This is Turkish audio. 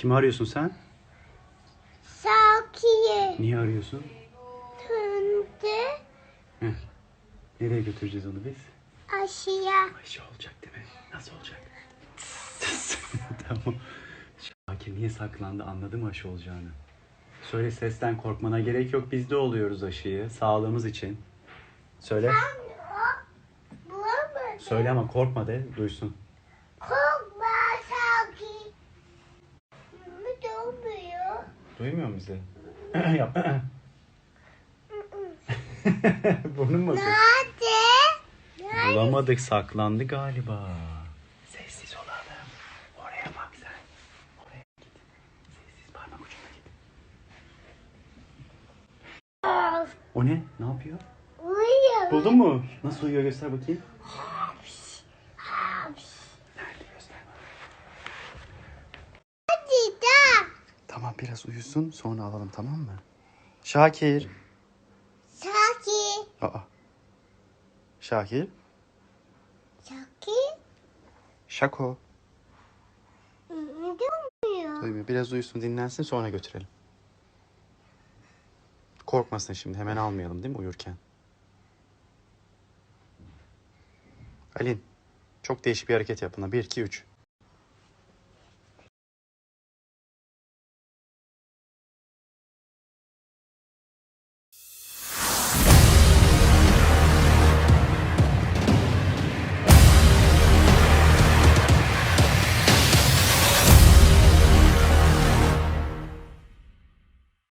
Kimi arıyorsun sen? Sakiye. Niye arıyorsun? Tünde. Heh. Nereye götüreceğiz onu biz? Aşıya. Ayşe olacak değil mi? Nasıl olacak? tamam. Şakir niye saklandı anladı mı aşı olacağını? Söyle sesten korkmana gerek yok. Biz de oluyoruz aşıyı. Sağlığımız için. Söyle. Bulamadım. Söyle ama korkma de duysun. Korkma Saki. Ne olmuyor? Duymuyor mu bizi? Yap. Burnun mu akıyor? Nerede? Bulamadık saklandı galiba. Sessiz olalım. Oraya bak sen. Oraya git. Sessiz parmak ucuna git. O ne? Ne yapıyor? Uyuyor. Buldun mu? Nasıl uyuyor göster bakayım. Nerede Tamam biraz uyusun sonra alalım tamam mı? Şakir. Saki. Aa. Şakir. Saki. Şako. Ne olmuyor? Duymuyor. Biraz uyusun dinlensin sonra götürelim. Korkmasın şimdi hemen almayalım değil mi uyurken? Alin çok değişik bir hareket yapın. 1, 2, 3.